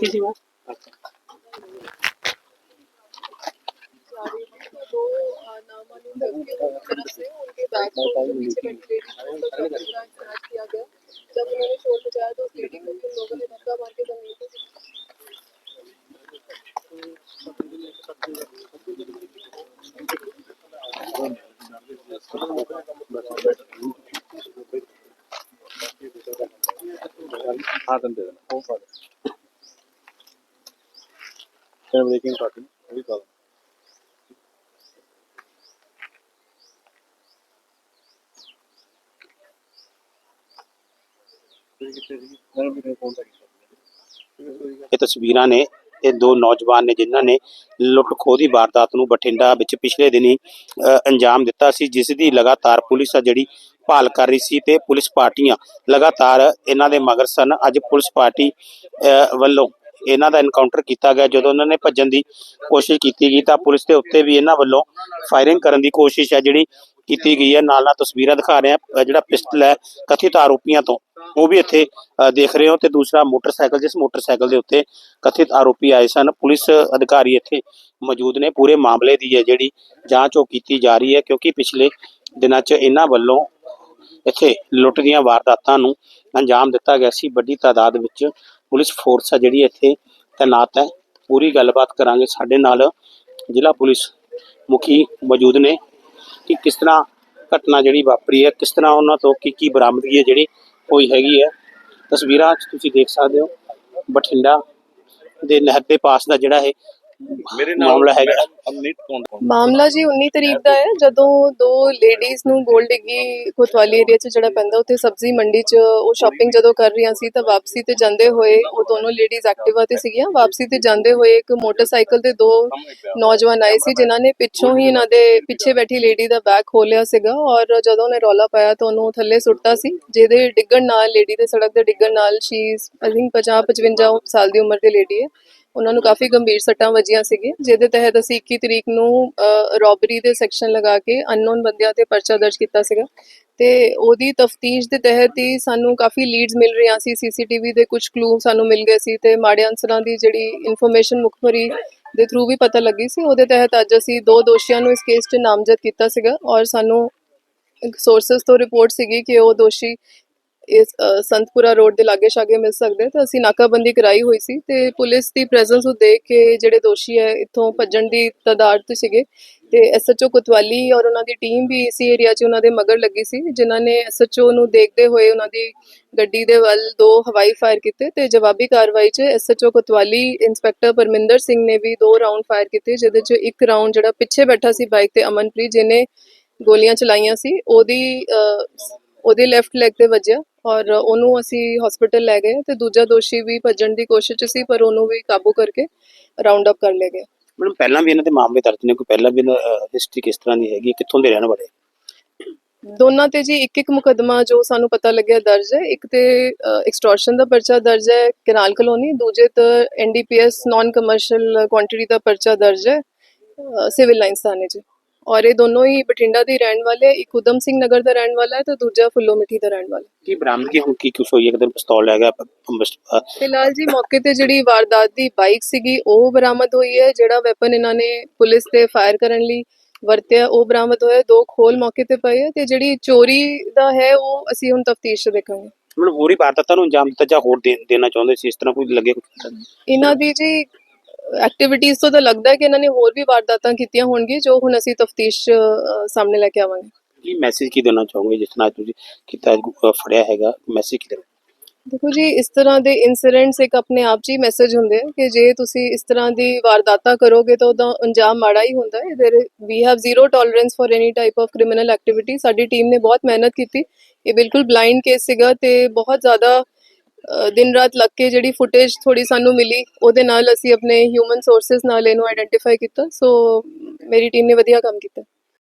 ਕੀਤੀ ਸੀ ਮੈਂ दो नामालूम व्यक्तियों की तरफ से उनके बैग को जो पीछे बैठी लेडी थी उसका चौकी का इस्तेमाल किया गया जब उन्होंने शोर मचाया तो उस लेडी को भी उन लोगों ने धक्का मार के जमीन पे ਹਾਂ ਤੈਨੂੰ ਦੇ ਦੇਣਾ ਬ੍ਰੇਕਿੰਗ ਪਾਰਟੀ ਉਹ ਵੀ ਪਾ ਇਹ ਤਸਵੀਰਾਂ ਨੇ ਇਹ ਦੋ ਨੌਜਵਾਨ ਨੇ ਜਿਨ੍ਹਾਂ ਨੇ ਲੁੱਟ ਖੋਹ ਦੀ ਵਾਰਦਾਤ ਨੂੰ ਬਠਿੰਡਾ ਵਿੱਚ ਪਿਛਲੇ ਦਿਨੀ ਅੰਜਾਮ ਦਿੱਤਾ ਸੀ ਜਿਸ ਦੀ ਲਗਾਤਾਰ ਪੁਲਿਸ ਆ ਜਿਹੜੀ ਭਾਲ ਕਰ ਰਹੀ ਸੀ ਤੇ ਪੁਲਿਸ ਪਾਰਟੀਆਂ ਲਗਾਤਾਰ ਇਹਨਾਂ ਦੇ ਮਗਰ ਸਨ। ਅੱਜ ਪੁਲਿਸ ਪਾਰਟੀ ਅ, ਵੱਲੋਂ ਇਹਨਾਂ ਦਾ ਐਨਕਾਊਂਟਰ ਕੀਤਾ ਗਿਆ। ਜਦੋਂ ਉਹਨਾਂ ਨੇ ਭੱਜਣ ਦੀ ਕੋਸ਼ਿਸ਼ ਕੀਤੀ ਗਈ ਤਾਂ ਪੁਲਿਸ ਦੇ ਉੱਤੇ ਵੀ ਇਹਨਾਂ ਵੱਲੋਂ ਫਾਇਰਿੰਗ ਕਰਨ ਦੀ ਕੋਸ਼ਿਸ਼ ਹੈ, ਜਿਹੜੀ ਕੀਤੀ ਗਈ ਹੈ। ਨਾਲ ਨਾਲ ਤਸਵੀਰਾਂ ਦਿਖਾ ਰਹੇ ਆ ਜਿਹੜਾ ਪਿਸਟਲ ਹੈ, ਕਥਿਤ ਆਰੋਪੀਆਂ ਤੋਂ, ਉਹ ਵੀ ਇੱਥੇ ਦੇਖ ਰਹੇ ਹੋ ਤੇ ਦੂਸਰਾ ਮੋਟਰਸਾਈਕਲ, ਜਿਸ ਮੋਟਰਸਾਈਕਲ ਦੇ ਉੱਤੇ ਕਥਿਤ ਆਰੋਪੀ ਆਏ ਸਨ। ਪੁਲਿਸ ਅਧਿਕਾਰੀ ਇੱਥੇ ਮੌਜੂਦ ਨੇ। ਪੂਰੇ ਮਾਮਲੇ ਦੀ ਹੈ, ਜਿਹੜੀ ਜਾਂਚ ਉਹ ਕੀਤੀ ਜਾ ਰਹੀ ਹੈ, ਕਿਉਂਕਿ ਪਿਛਲੇ ਦਿਨਾਂ 'ਚ ਇਹਨਾਂ ਵੱਲੋਂ ਇੱਥੇ ਲੁੱਟ ਦੀਆਂ ਵਾਰਦਾਤਾਂ ਨੂੰ ਅੰਜਾਮ ਦਿੱਤਾ ਗਿਆ ਸੀ। ਵੱਡੀ ਤਾਦਾਦ ਵਿੱਚ ਪੁਲਿਸ ਫੋਰਸ ਆ ਜਿਹੜੀ ਇੱਥੇ ਤੈਨਾਤ ਹੈ। ਪੂਰੀ ਗੱਲਬਾਤ ਕਰਾਂਗੇ। ਸਾਡੇ ਨਾਲ ਜ਼ਿਲ੍ਹਾ ਪੁਲਿਸ ਮੁਖੀ ਮੌਜੂਦ ਨੇ ਕਿ ਕਿਸ ਤਰ੍ਹਾਂ ਘਟਨਾ ਜਿਹੜੀ ਵਾਪਰੀ ਹੈ, ਕਿਸ ਤਰ੍ਹਾਂ ਉਹਨਾਂ ਤੋਂ ਕੀ ਕੀ ਬਰਾਮਦਗੀ ਹੈ ਜਿਹੜੀ ਹੋਈ ਹੈਗੀ ਹੈ। ਤਸਵੀਰਾਂ 'ਚ ਤੁਸੀਂ ਦੇਖ ਸਕਦੇ ਹੋ। ਬਠਿੰਡਾ ਦੇ ਨਹਿਰ ਦੇ ਪਾਸ ਦਾ ਜਿਹੜਾ ਇਹ ਮੇਰੇ ਮਾਮਲਾ ਹੈਗਾ। ਅਮਨੀਤ ਕੌਣ ਮਾਮਲਾ ਜੀ 19 ਤਰੀਕ ਦਾ ਹੈ ਜਦੋਂ ਦੋ ਲੇਡੀਜ਼ ਨੂੰ ਗੋਲ ਡਿੱਗੀ ਕੋਤਵਾਲੀ ਏਰੀਆ 'ਚ ਜਿਹੜਾ ਪੈਂਦਾ ਉੱਥੇ ਸਬਜ਼ੀ ਮੰਡੀ 'ਚ ਉਹ ਸ਼ਾਪਿੰਗ ਜਦੋਂ ਕਰ ਰਹੀਆਂ ਸੀ ਤਾਂ ਵਾਪਸੀ ਤੇ ਜਾਂਦੇ ਹੋਏ ਉਹ ਦੋਨੋਂ ਲੇਡੀਜ਼ ਐਕਟਿਵਾ ਤੇ ਸੀਗੀਆਂ। ਵਾਪਸੀ ਤੇ ਜਾਂਦੇ ਹੋਏ ਇੱਕ ਮੋਟਰਸਾਈਕਲ ਤੇ ਦੋ ਨੌਜਵਾਨ ਆਏ ਸੀ ਜਿਨ੍ਹਾਂ ਨੇ ਪਿੱਛੋਂ ਹੀ ਇਹਨਾਂ ਦੇ ਪਿੱਛੇ ਬੈਠੀ ਲੇਡੀ ਦਾ ਬੈਗ ਖੋਲਿਆ ਸੀਗਾ ਔਰ ਜਦੋਂ ਉਹਨੇ ਰੌਲਾ ਪਾਇਆ ਤਾਂ ਉਹਨੂੰ ਥੱਲੇ ਸੁੱਟਤਾ ਸੀ ਜਿਹਦੇ ਡਿੱਗਣ ਨਾਲ ਲੇਡੀ ਦੇ ਸੜਕ ਦੇ ਡਿੱਗਣ ਨਾਲ ਸ਼ੀ ਆਈ ਥਿੰਕ 50 55 ਸਾਲ ਦੀ ਉਮਰ ਦੀ ਲੇਡੀ ਹੈ। ਉਹਨਾਂ ਨੂੰ ਕਾਫੀ ਗੰਭੀਰ ਸੱਟਾਂ ਵੱਜੀਆਂ ਸੀਗੀਆਂ, ਜਿਹਦੇ ਤਹਿਤ ਅਸੀਂ 21 ਤਰੀਕ ਨੂੰ ਰੋਬਰੀ ਦੇ ਸੈਕਸ਼ਨ ਲਗਾ ਕੇ ਅਨਨੋਨ ਬੰਦਿਆਂ ਤੇ ਪਰਚਾ ਦਰਜ ਕੀਤਾ ਸੀਗਾ। ਤੇ ਉਹਦੀ ਤਫਤੀਸ਼ ਦੇ ਤਹਿਤ ਹੀ ਸਾਨੂੰ ਕਾਫੀ ਲੀਡਸ ਮਿਲ ਰਹੀਆਂ ਸੀ ਸੀਸੀਟੀਵੀ ਦੇ ਕੁਝ ਕਲੂ ਸਾਨੂੰ ਮਿਲ ਗਏ ਸੀ ਤੇ ਮਾੜੇ ਅਨਸਰਾਂ ਦੀ ਜਿਹੜੀ ਇਨਫੋਰਮੇਸ਼ਨ ਮੁਖਬਰੀ ਦੇ ਥਰੂ ਵੀ ਪਤਾ ਲੱਗੀ ਸੀ। ਉਹਦੇ ਤਹਿਤ ਅੱਜ ਅਸੀਂ ਦੋ ਦੋਸ਼ੀਆਂ ਨੂੰ ਇਸ ਕੇਸ 'ਚ ਨਾਮਜ਼ਦ ਕੀਤਾ ਸੀਗਾ ਔਰ ਸਾਨੂੰ ਸੋਰਸਸ ਤੋਂ ਰਿਪੋਰਟ ਸੀਗੀ ਕਿ ਉਹ ਦੋਸ਼ੀ ਇਸ ਅ, ਸੰਤਪੁਰਾ ਰੋਡ ਦੇ ਲਾਗੇ ਛਾਗੇ ਮਿਲ ਸਕਦੇ ਤਾਂ ਅਸੀਂ ਨਾਕਾਬੰਦੀ ਕਰਾਈ ਹੋਈ ਸੀ ਤੇ ਪੁਲਿਸ ਦੀ ਪ੍ਰੈਜ਼ੈਂਸ ਨੂੰ ਦੇਖ ਕੇ ਜਿਹੜੇ ਦੋਸ਼ੀ ਹੈ ਇੱਥੋਂ ਭੱਜਣ ਦੀ ਤਦਾਦ ਤੇ ਸੀਗੇ ਤੇ ਐਸਐਚਓ ਕੋਤਵਾਲੀ ਔਰ ਉਹਨਾਂ ਦੀ ਟੀਮ ਵੀ ਇਸੇ ਏਰੀਆ 'ਚ ਉਹਨਾਂ ਦੇ ਮਗਰ ਲੱਗੀ ਸੀ ਜਿਨ੍ਹਾਂ ਨੇ ਐਸਐਚਓ ਨੂੰ ਦੇਖਦੇ ਹੋਏ ਉਹਨਾਂ ਦੀ ਗੱਡੀ ਦੇ ਵੱਲ ਦੋ ਹਵਾਈ ਫਾਇਰ ਕੀਤੇ ਤੇ ਜਵਾਬੀ ਕਾਰਵਾਈ 'ਚ ਐਸਐਚਓ ਕੋਤਵਾਲੀ ਇੰਸਪੈਕਟਰ ਪਰਮਿੰਦਰ ਸਿੰਘ ਨੇ ਵੀ ਦੋ ਰਾਉਂਡ ਫਾਇਰ ਕੀਤੇ ਜਿਹਦੇ 'ਚ ਇੱਕ ਰਾਉਂਡ ਜਿਹੜਾ ਪਿੱਛੇ ਬੈਠਾ ਸੀ ਬਾਈਕ ਤੇ ਅਮਨਪ੍ਰੀਤ ਜਿਹਨੇ ਗੋਲੀਆਂ ਚਲਾਈਆਂ ਸੀ ਉਹਦੀ ਅ, ਉਹਦੇ ਲੈਫਟ ਲੈਗ ਤੇ ਵੱਜਿਆ ਔਰ ਉਹਨੂੰ ਅਸੀਂ ਹਸਪੀਟਲ ਲੈ ਗਏ ਤੇ ਦੂਜਾ ਦੋਸ਼ੀ ਵੀ ਭੱਜਣ ਦੀ ਕੋਸ਼ਿਸ਼ 'ਚ ਸੀ ਪਰ ਉਹਨੂੰ ਵੀ ਕਾਬੂ ਕਰਕੇ ਰਾਉਂਡ ਅਪ ਕਰ ਲਿਆ ਗਿਆ। ਮੈਡਮ ਪਹਿਲਾਂ ਵੀ ਇਹਨਾਂ ਦੇ ਮਾਮਲੇ ਦਰਜ ਨੇ ਕੋਈ ਪਹਿਲਾਂ ਵੀ ਹਿਸਟਰੀ ਕਿਸ ਤਰ੍ਹਾਂ ਦੀ ਹੈਗੀ ਕਿੱਥੋਂ ਦੇ ਰਹਿਣ ਵਾਲੇ? ਦੋਨਾਂ ਤੇ ਜੀ ਇੱਕ ਇੱਕ ਮੁਕਦਮਾ ਜੋ ਸਾਨੂੰ ਪਤਾ ਲੱਗਿਆ ਦਰਜ ਹੈ ਇੱਕ ਤੇ ਐਕਸਟੋਰਸ਼ਨ ਦਾ ਪਰਚਾ ਦਰਜ ਹੈ ਕਨਾਲ ਕਲੋਨੀ ਦੂਜੇ ਤੇ ਐਨਡੀਪੀਐਸ ਨਾਨ ਕਮਰਸ਼ੀਅਲ ਕੁਆਂਟੀਟੀ ਦਾ ਪਰਚਾ ਦਰਜ ਹੈ ਸਿਵਲ ਲਾਈਨਸ ਥਾਣੇ 'ਚ। ਔਰ ਇਹ ਦੋਨੋਂ ਹੀ ਬਠਿੰਡਾ ਦੇ ਰਹਿਣ ਵਾਲੇ। ਇੱਕ ਉਦਮ ਸਿੰਘ ਨਗਰ ਦਾ ਰਹਿਣ ਵਾਲਾ ਹੈ ਤੇ ਦੂਜਾ ਫੁੱਲੋ ਮਿੱਠੀ ਦਾ ਰਹਿਣ ਵਾਲਾ। ਕੀ ਬਰਾਮਦਗੀ ਹੁਣ ਕੀ ਕੁਛ ਹੋਈ ਹੈ ਕਿਤੇ ਪਿਸਤੌਲ ਲੈ ਗਿਆ ਫਿਲਹਾਲ ਜੀ ਮੌਕੇ ਤੇ ਜਿਹੜੀ ਵਾਰਦਾਤ ਦੀ ਬਾਈਕ ਸੀਗੀ ਉਹ ਬਰਾਮਦ ਹੋਈ ਹੈ ਜਿਹੜਾ ਵੈਪਨ ਇਹਨਾਂ ਨੇ ਪੁਲਿਸ ਤੇ ਫਾਇਰ ਕਰਨ ਲਈ ਵਰਤਿਆ ਉਹ ਬਰਾਮਦ ਹੋਇਆ ਦੋ ਖੋਲ ਮੌਕੇ ਤੇ ਪਏ ਹੈ ਤੇ ਜਿਹੜੀ ਚੋਰੀ ਦਾ ਹੈ ਉਹ ਅਸੀਂ ਹੁਣ ਤਫਤੀਸ਼ ਦੇਖਾਂਗੇ ਮਤਲਬ ਹੋਰੀ ਵਾਰਦਾਤਾਂ ਨੂੰ ਅੰਜਾਮ ਦਿੱਤਾ ਜਾਂ ਹੋਰ ਦੇ- ਦੇਣਾ ਚਾਹੁੰਦੇ ਸੀ ਇਸ ਤਰ੍ਹਾਂ ਕੋਈ ਲੱਗੇ ਕੁਛ? ਇਹਨਾਂ ਦੀ ਜੀ ਐਕਟੀਵਿਟੀਜ਼ ਤੋਂ ਤਾਂ ਲੱਗਦਾ ਹੈ ਕਿ ਇਹਨਾਂ ਨੇ ਹੋਰ ਵੀ ਵਾਰਦਾਤਾਂ ਕੀਤੀਆਂ ਹੋਣਗੀਆਂ ਜੋ ਹੁਣ ਅਸੀਂ ਤਫਤੀਸ਼ ਸਾਹਮਣੇ ਲੈ ਕੇ ਆਵਾਂਗੇ। ਕੀ ਮੈਸੇਜ ਕੀ ਦੇਣਾ ਚਾਹੋਗੇ ਜਿਸ ਤਰ੍ਹਾਂ ਤੁਸੀਂ ਕੀਤਾ ਫੜਿਆ ਹੈਗਾ ਮੈਸੇਜ ਕੀ ਦੇਣਾ ਦੇਖੋ ਜੀ ਇਸ ਤਰ੍ਹਾਂ ਦੇ ਇਨਸੀਡੈਂਟਸ ਇੱਕ ਆਪਣੇ ਆਪ 'ਚ ਮੈਸੇਜ ਹੁੰਦੇ ਕਿ ਜੇ ਤੁਸੀਂ ਇਸ ਤਰ੍ਹਾਂ ਦੀ ਵਾਰਦਾਤਾਂ ਕਰੋਗੇ ਤਾਂ ਉਹਦਾ ਅੰਜਾਮ ਮਾੜਾ ਹੀ ਹੁੰਦਾ ਹੈ। There we have zero tolerance for any type of criminal activity ਸਾਡੀ ਟੀਮ ਨੇ ਬਹੁਤ ਮਿਹਨਤ ਕੀਤੀ। ਇਹ ਬਿਲਕੁਲ ਬਲਾਈਂਡ ਕੇਸ ਸੀਗਾ ਤੇ ਬਹੁਤ ਜ਼ਿਆਦਾ ਦਿਨ ਰਾਤ ਲੱਗ ਕੇ ਜਿਹੜੀ ਫੁਟੇਜ ਥੋੜੀ ਸਾਨੂੰ ਮਿਲੀ, ਉਹਦੇ ਨਾਲ ਅਸੀਂ ਆਪਣੇ ਹਿਊਮਨ ਸੋਰਸਸ ਨਾਲ ਇਹਨੂੰ ਆਇਡੈਂਟੀਫਾਈ ਕੀਤਾ ਸੋ ਮੇਰੀ ਟੀਮ ਨੇ ਵਧੀਆ ਕੰਮ ਕੀਤਾ।